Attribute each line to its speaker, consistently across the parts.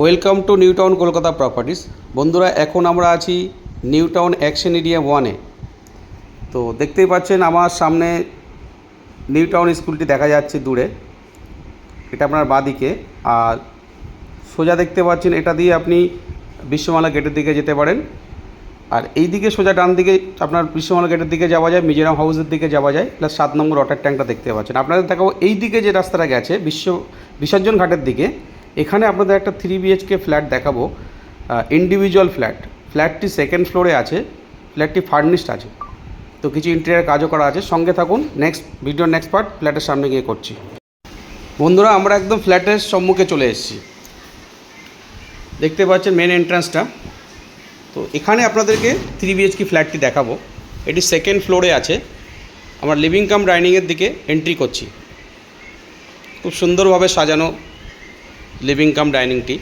Speaker 1: Welcome to New Town Kolkata properties. বন্ধুরা, এখন আমরা আছি নিউ টাউন অ্যাকশন এরিয়া ওয়ানে। তো দেখতেই পাচ্ছেন, আমার সামনে নিউ টাউন স্কুলটি দেখা যাচ্ছে দূরে। এটা আপনার বাঁদিকে। আর সোজা দেখতে পাচ্ছেন, এটা দিয়ে আপনি বিশ্বমালা গেটের দিকে যেতে পারেন। আর এই দিকে সোজা ডান দিকে আপনার বিশ্বমালা গেটের দিকে যাওয়া যায়, মিজোরাম হাউসের দিকে যাওয়া যায়, প্লাস সাত নম্বর ওয়াটার ট্যাঙ্কটা দেখতে পাচ্ছেন। আপনাদের দেখাবো এই দিকে যে রাস্তাটা গেছে, বিশ্ব বিসর্জন ঘাটের দিকে এখানে আপনাদের একটা থ্রি বিএইচকে ফ্ল্যাট দেখাবো ইন্ডিভিজুয়াল ফ্ল্যাট ফ্ল্যাটটি সেকেন্ড ফ্লোরে আছে ফ্ল্যাটটি ফার্নিশড আছে। তো কিছু ইন্টেরিয়ার কাজও করা আছে। সঙ্গে থাকুন নেক্সট ভিডিওর নেক্সট পার্ট ফ্ল্যাটের সামনে গিয়ে করছি। বন্ধুরা, আমরা একদম ফ্ল্যাটের সম্মুখে চলে এসেছি। দেখতে পাচ্ছেন মেন এন্ট্রান্সটা তো এখানে আপনাদেরকে থ্রি বিএইচকে ফ্ল্যাটটি দেখাবো। এটি সেকেন্ড ফ্লোরে আছে। আমরা লিভিং কাম ডাইনিংয়ের দিকে এন্ট্রি করছি। খুব সুন্দরভাবে সাজানো লিভিং কাম ডাইনিংটি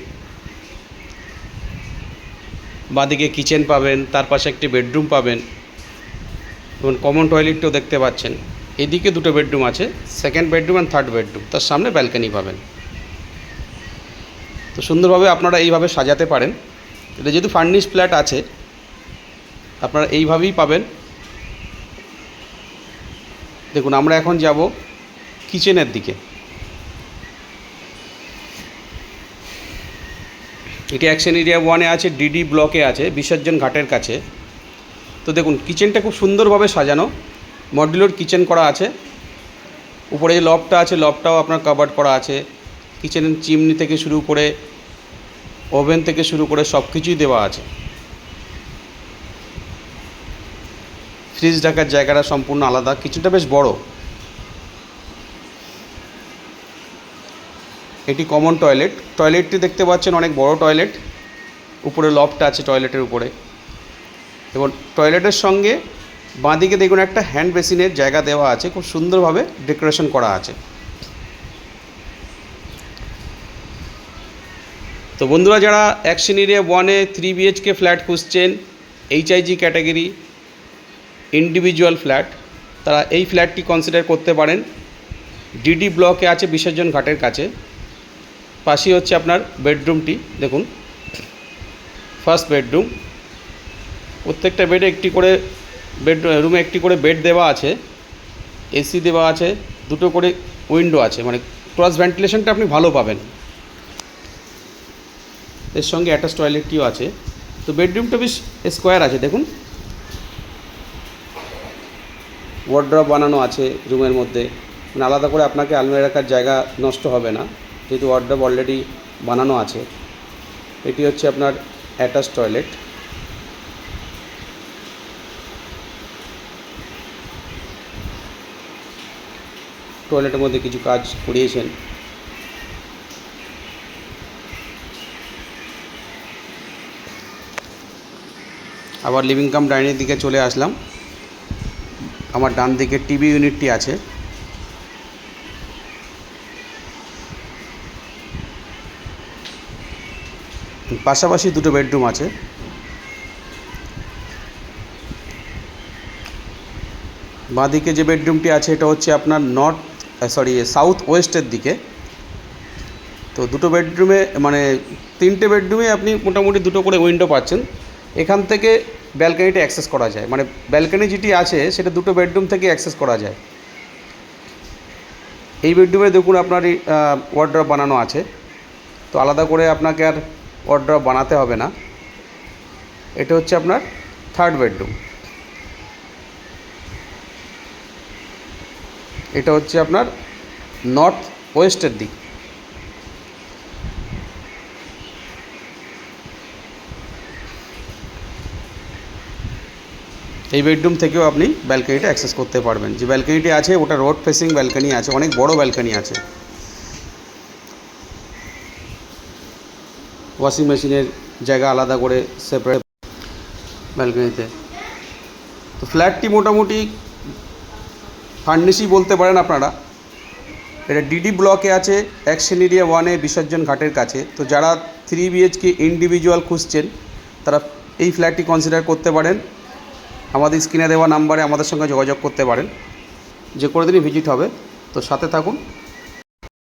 Speaker 1: বাঁদিকে কিচেন পাবেন, তার পাশে একটি বেডরুম পাবেন। এবং কমন টয়লেটটিও দেখতে পাচ্ছেন। এদিকে দুটো বেডরুম আছে second bedroom and third bedroom তার সামনে ব্যালকানি পাবেন। তো সুন্দরভাবে আপনারা এইভাবে সাজাতে পারেন। এটা যেহেতু ফার্নিশ ফ্ল্যাট আছে, আপনারা এইভাবেই পাবেন। দেখুন, আমরা এখন যাব কিচেনের দিকে। এটি অ্যাকশন এরিয়া ওয়ানে আছে ডিডি ব্লকে আছে বিসর্জন ঘাটের কাছে। তো দেখুন কিচেনটা খুব সুন্দরভাবে সাজানো। মডুলার কিচেন করা আছে। উপরে যে লবটা আছে লবটাও আপনার কাভার্ড করা আছে। কিচেনের চিমনি থেকে শুরু করে ওভেন থেকে শুরু করে সব কিছুই দেওয়া আছে। ফ্রিজ ঢাকার জায়গাটা সম্পূর্ণ আলাদা। কিচেনটা বেশ বড়। এটি কমন টয়লেট টয়লেটটি দেখতে পাচ্ছেন অনেক বড় টয়লেট উপরে লফট আছে টয়লেটের উপরে। এবং টয়লেটের সঙ্গে বাঁদিকে দেখুন একটা হ্যান্ড বেসিনের জায়গা দেওয়া আছে। খুব সুন্দরভাবে ডেকোরেশন করা আছে। তো বন্ধুরা, যারা অ্যাকশন এরিয়া ওয়ানে থ্রি বিএইচকে ফ্ল্যাট খুঁজছেন এইচআইজি ক্যাটাগরি ইন্ডিভিজুয়াল ফ্ল্যাট তারা এই ফ্ল্যাটটি কনসিডার করতে পারেন। ডিডি ব্লকে আছে বিসর্জন ঘাটের কাছে। পাশেই হচ্ছে আপনার বেডরুমটি, দেখুন। ফার্স্ট বেডরুম প্রত্যেকটা বেডে একটি করে বেড রুমে একটি করে বেড দেওয়া আছে। এসি দেওয়া আছে, দুটো করে উইন্ডো আছে মানে ক্রস ভেন্টিলেশনটা আপনি ভালো পাবেন। এর সঙ্গে অ্যাটাচ টয়লেটটিও আছে। তো বেডরুমটা বেশ স্কোয়ার আছে, দেখুন। ওয়ার্ড্রপ বানানো আছে রুমের মধ্যে। মানে আলাদা করে আপনাকে আলমারি রাখার জায়গা নষ্ট হবে না। যেহেতু ওয়ার্ড্রপ অলরেডি বানানো আছে, এটি হচ্ছে আপনার অ্যাটাচ টয়লেট টয়লেটের মধ্যে কিছু কাজ করিয়েছেন। আবার লিভিং কাম ডাইনিং দিকে চলে আসলাম। আমার ডান দিকে টিভি ইউনিটটি আছে। পাশাপাশি দুটো বেডরুম আছে। বাঁদিকে যে বেডরুমটি আছে, এটা হচ্ছে আপনার নর্থ সরি, সাউথ ওয়েস্টের দিকে। তো দুটো বেডরুমে মানে তিনটে বেডরুমে আপনি মোটামুটি দুটো করে উইন্ডো পাচ্ছেন। এখান থেকে ব্যালকানিটা অ্যাক্সেস করা যায়। মানে ব্যালকানি যেটি আছে, সেটা দুটো বেডরুম থেকে অ্যাক্সেস করা যায়। এই বেডরুমে দেখুন আপনার ওয়ার্ড্রপ বানানো আছে। তো আলাদা করে আপনাকে আর ওয়ার্ড্রপ বানাতে হবে না। এটা হচ্ছে আপনার থার্ড বেডরুম এটা হচ্ছে আপনার নর্থ ওয়েস্টের দিক। এই বেডরুম থেকেও আপনি ব্যালকানিটা অ্যাক্সেস করতে পারবেন। যে ব্যালকানিটি আছে, ওটা রোড ফেসিং ব্যালকানি আছে, অনেক বড় ব্যালকানি আছে। ওয়াশিং মেশিনের জায়গা আলাদা করে সেপারেট ব্যালকনিতে তো ফ্ল্যাটটি মোটামুটি ফার্নিশই বলতে পারেন আপনারা। এটা ডিডি ব্লকে আছে অ্যাকশন এরিয়া ওয়ানে বিসর্জন ঘাটের কাছে। তো যারা থ্রি বিএইচকে ইন্ডিভিজুয়াল খুঁজছেন, তারা এই ফ্ল্যাটটি কনসিডার করতে পারেন। আমাদের স্ক্রিনে দেওয়া নাম্বারে আমাদের সঙ্গে যোগাযোগ করতে পারেন। যে করে দিনই ভিজিট হবে। তো সাথে থাকুন।